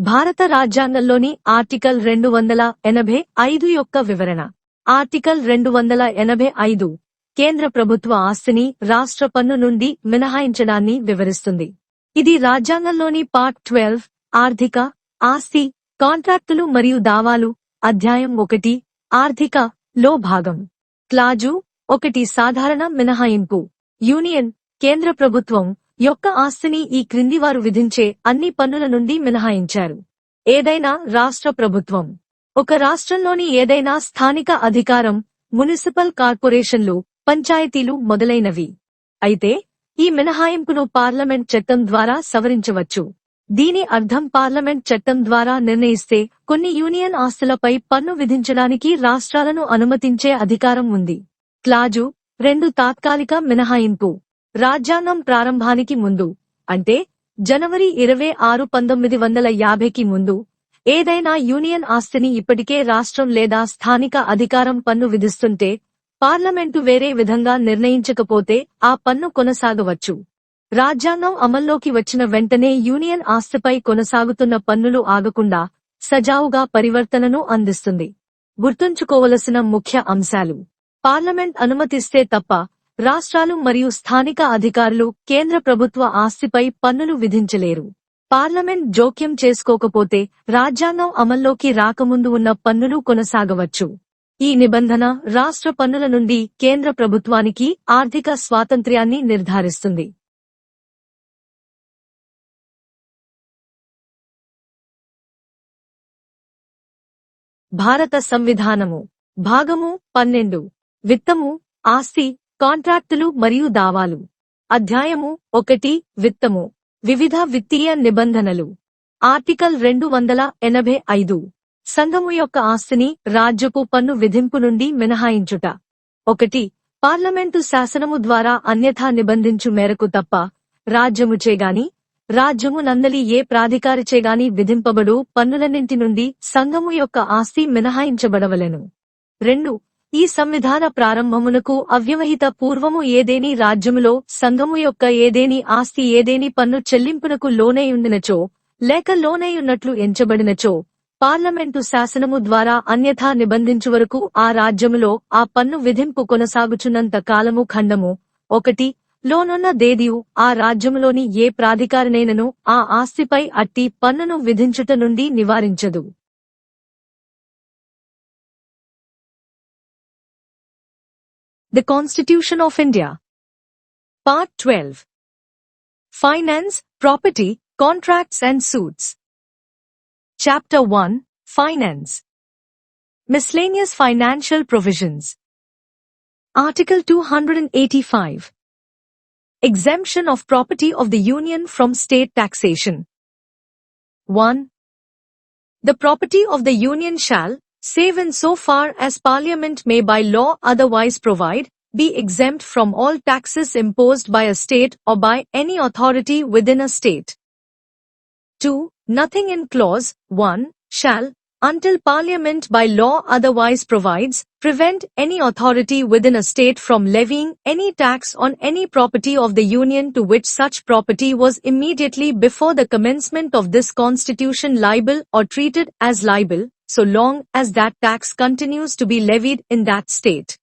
భారత రాజ్యాంగంలోని ఆర్టికల్ రెండు వందల ఎనభై ఐదు యొక్క వివరణ. ఆర్టికల్ రెండు వందల ఎనభై ఐదు కేంద్ర ప్రభుత్వ ఆస్తిని రాష్ట్ర పన్ను నుండి మినహాయించడాన్ని వివరిస్తుంది. ఇది రాజ్యాంగంలోని పార్ట్ ట్వెల్వ్ ఆర్థిక ఆస్తి కాంట్రాక్టులు మరియు దావాలు అధ్యాయం ఒకటి ఆర్థిక లో భాగం. క్లాజు ఒకటి సాధారణ మినహాయింపు. యూనియన్ కేంద్ర ప్రభుత్వం యొక్క ఆస్తిని ఈ క్రింది వారు విధించే అన్ని పన్నుల నుండి మినహాయించారు. ఏదైనా రాష్ట్ర ప్రభుత్వం. ఒక రాష్ట్రంలోని ఏదైనా స్థానిక అధికారం మున్సిపల్ కార్పొరేషన్లు పంచాయతీలు మొదలైనవి. అయితే ఈ మినహాయింపును పార్లమెంట్ చట్టం ద్వారా సవరించవచ్చు. దీని అర్థం పార్లమెంట్ చట్టం ద్వారా నిర్ణయిస్తే కొన్ని యూనియన్ ఆస్తులపై పన్ను విధించడానికి రాష్ట్రాలను అనుమతించే అధికారం ఉంది. క్లాజు రెండు తాత్కాలిక మినహాయింపు. రాజ్యాంగం ప్రారంభానికి ముందు అంటే జనవరి ఇరవై ఆరు పంతొమ్మిది వందల యాభైకి ముందు ఏదైనా యూనియన్ ఆస్తిని ఇప్పటికే రాష్ట్రం లేదా స్థానిక అధికారం పన్ను విధిస్తుంటే పార్లమెంటు వేరే విధంగా నిర్ణయించకపోతే ఆ పన్ను కొనసాగవచ్చు. రాజ్యాంగం అమల్లోకి వచ్చిన వెంటనే యూనియన్ ఆస్తిపై కొనసాగుతున్న పన్నులు ఆగకుండా సజావుగా పరివర్తనను అందిస్తుంది. గుర్తుంచుకోవలసిన ముఖ్య అంశాలు. పార్లమెంట్ అనుమతిస్తే తప్ప రాష్ట్రాలు మరియు స్థానిక అధికారులు కేంద్ర ప్రభుత్వ ఆస్తిపై పన్నులు విధించలేరు. పార్లమెంట్ జోక్యం చేసుకోకపోతే రాజ్యాంగం అమల్లోకి రాకముందు ఉన్న పన్నులు కొనసాగవచ్చు. ఈ నిబంధన రాష్ట్ర పన్నుల నుండి కేంద్ర ప్రభుత్వానికి ఆర్థిక స్వాతంత్ర్యాన్ని నిర్ధారిస్తుంది. భారత సంవిధానము. భాగము పన్నెండు. విత్తము ఆస్తి కాంట్రాక్టులు మరియు దావాలు. అధ్యాయము ఒకటి విత్తము. వివిధ విత్తీయ నిబంధనలు. ఆర్టికల్ రెండు వందల ఎనభై ఐదు. సంఘము యొక్క ఆస్తిని రాజ్యపు పన్ను విధింపు నుండి మినహాయించుట. ఒకటి పార్లమెంటు శాసనము ద్వారా అన్యథా నిబంధించు మేరకు తప్ప రాజ్యముచేగాని రాజ్యము నందలి ఏ ప్రాధికారిచేగాని విధింపబడు పన్నులన్నింటి నుండి సంఘము యొక్క ఆస్తి మినహాయించబడవలెను. రెండు ఈ సంవిధాన ప్రారంభమునకు అవ్యవహిత పూర్వము ఏదేని రాజ్యములో సంఘము యొక్క ఏదేని ఆస్తి ఏదేని పన్ను చెల్లింపునకు లోనైయుండినచో లేక లోనైయున్నట్లు ఎంచబడినచో పార్లమెంటు శాసనము ద్వారా అన్యథా నిబంధించు వరకు ఆ రాజ్యములో ఆ పన్ను విధింపు కొనసాగుచున్నంత కాలము ఖండము. ఒకటి లోనున్న దేదియు ఆ రాజ్యములోని ఏ ప్రాధికారినైనను ఆ ఆస్తిపై అట్టి పన్నును విధించుట నుండి నివారించదు. The Constitution of India. Part 12. Finance, Property, Contracts and Suits. Chapter 1. Finance. Miscellaneous Financial Provisions. Article 285. Exemption of property of the Union from state taxation. 1. The property of the Union shall, save in so far as Parliament may by law otherwise provide, be exempt from all taxes imposed by a state or by any authority within a state. 2. Nothing in clause 1 shall, until Parliament by law otherwise provides, prevent any authority within a state from levying any tax on any property of the Union to which such property was immediately before the commencement of this Constitution liable or treated as liable, so long as that tax continues to be levied in that state.